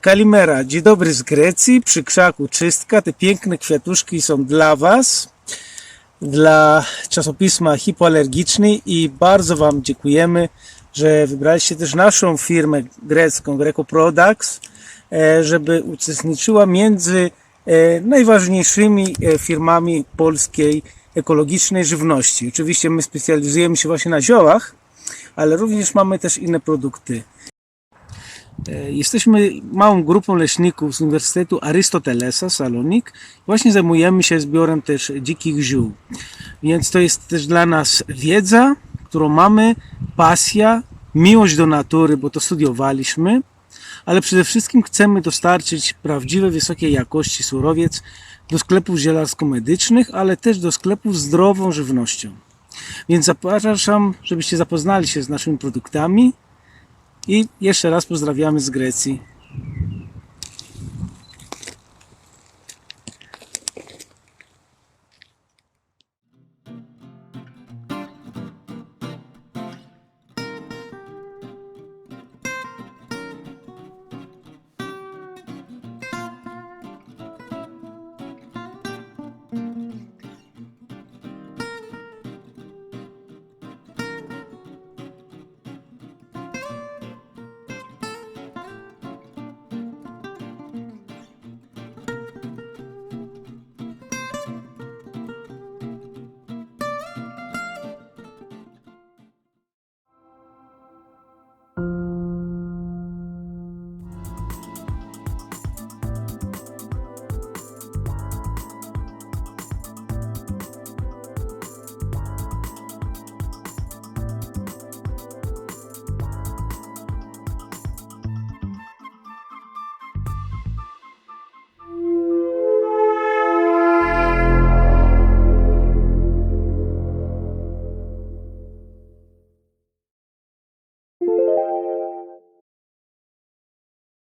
Kalimera, dzień dobry z Grecji, przy krzaku czystka. Te piękne kwiatuszki są dla Was, dla czasopisma Hipoalergiczny i bardzo Wam dziękujemy, że wybraliście też naszą firmę grecką, Greco Products, e, żeby uczestniczyła między e, najważniejszymi e, firmami polskiej ekologicznej żywności. Oczywiście my specjalizujemy się właśnie na ziołach, ale również mamy też inne produkty. E, Jesteśmy małą grupą leśników z Uniwersytetu Arystotelesa, Salonik. Właśnie zajmujemy się zbiorem też dzikich ziół. Więc to jest też dla nas wiedza, którą mamy, pasja, miłość do natury, bo to studiowaliśmy, ale przede wszystkim chcemy dostarczyć prawdziwej, wysokiej jakości surowiec do sklepów zielarsko-medycznych, ale też do sklepów z zdrową żywnością. Więc zapraszam, żebyście zapoznali się z naszymi produktami, i jeszcze raz pozdrawiamy z Grecji.